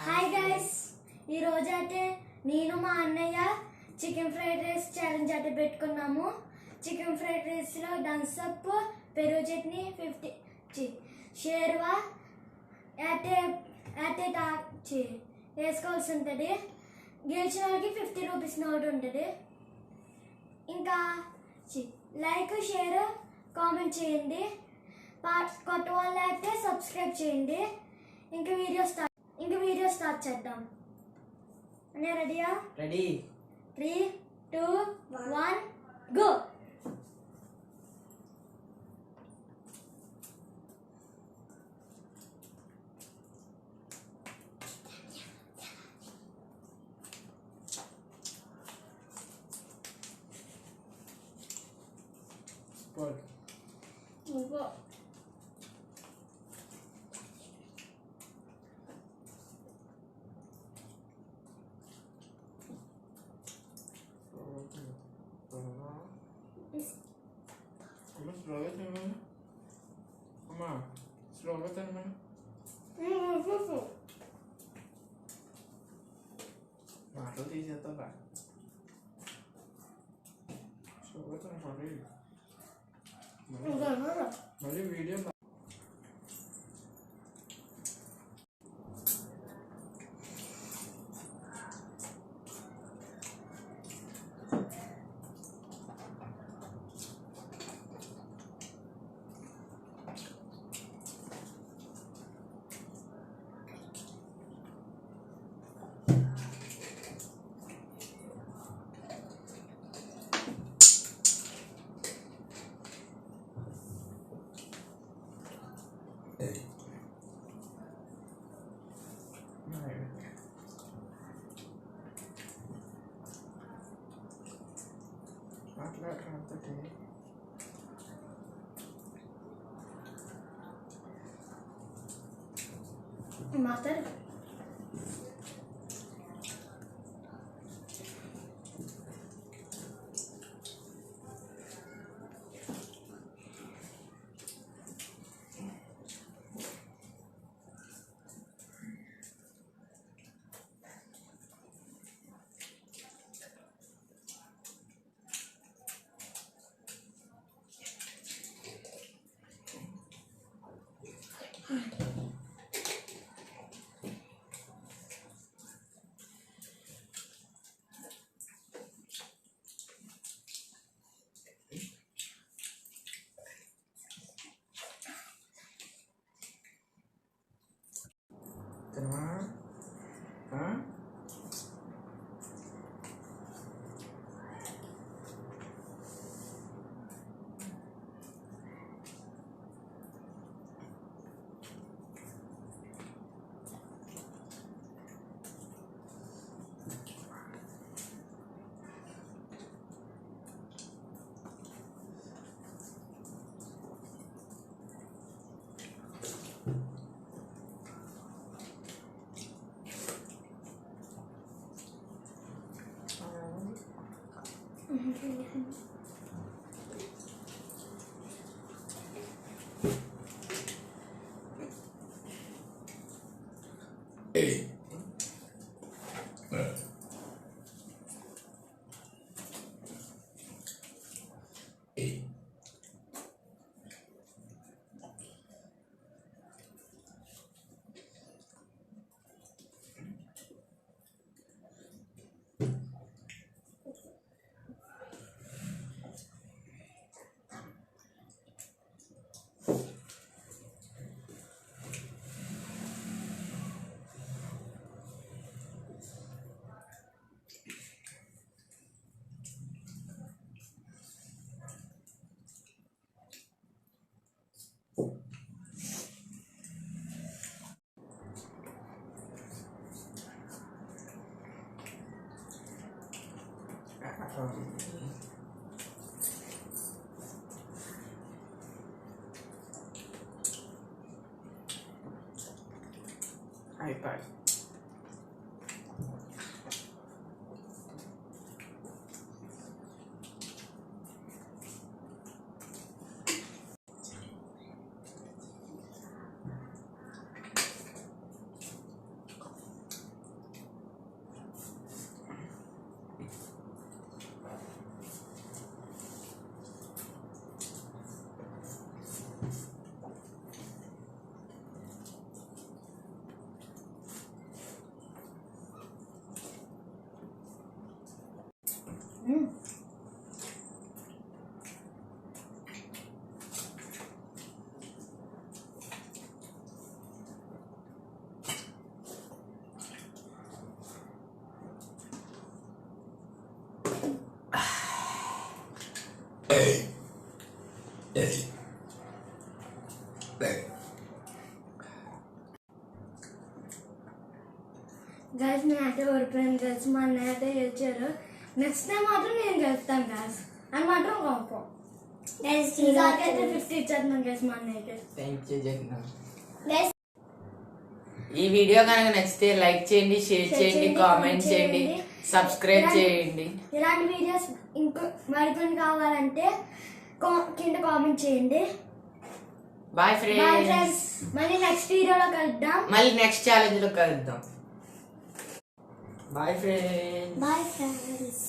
Hi guys ఈ రోజు అయితే నేను మా అన్నయ్య చికెన్ ఫ్రైడ్ రైస్ ఛాలెంజ్ అయితే పెట్టుకున్నాము. చికెన్ ఫ్రైడ్ రైస్లో థమ్స్అప్ పెరుగు చట్నీ ఫిఫ్టీ షేర్వా అయితే అయితే తా- వేసుకోవాల్సి ఉంటుంది. గెలిచిన వాళ్ళకి ఫిఫ్టీ రూపీస్ నోట్ ఉంటుంది. ఇంకా లైక్ షేర్ కామెంట్ చేయండి. పా- కొత్త వాళ్ళు అయితే సబ్స్క్రైబ్ చేయండి. ఇంకా వీడియోస్ స్టార్ట్ ఇంకా వీడియో స్టార్ట్ చేద్దాం అనే రెడీయా ready three two one go Come on, slow it in a Come on, slow it in a Mato dije a tocar. Slow it in a minute. मेरी video that throughout the day. 哎，嗯。好，拜拜。guys నేను అయితే ఓడిపోయాను guys మా అన్నయ్య అయితే గెలిచారు. Next time మాత్రం నేను గెలుస్తాను గైస్ అని మాత్రం గైస్ ఈసారి ఫిఫ్టీ ఇచ్చేస్తున్నాను గైస్ మా అన్నయ్యకి. థ్యాంక్ యూ జగన్ గైస్ ఈ వీడియో కనుక నచ్చితే లైక్ చేయండి షేర్ చేయండి కామెంట్ చేయండి. సబ్స్క్రైబ్ చేయండి. ఇలాంటి వీడియోస్ ఇంకో మరికొన్ని కావాలంటే కింద కామెంట్ చేయండి. బాయ్ ఫ్రెండ్స్ మళ్ళీ నెక్స్ట్ వీడియోలో కలుద్దాం. మళ్ళీ నెక్స్ట్ ఛాలెంజ్లో కలుద్దాం. Bye friends bye friends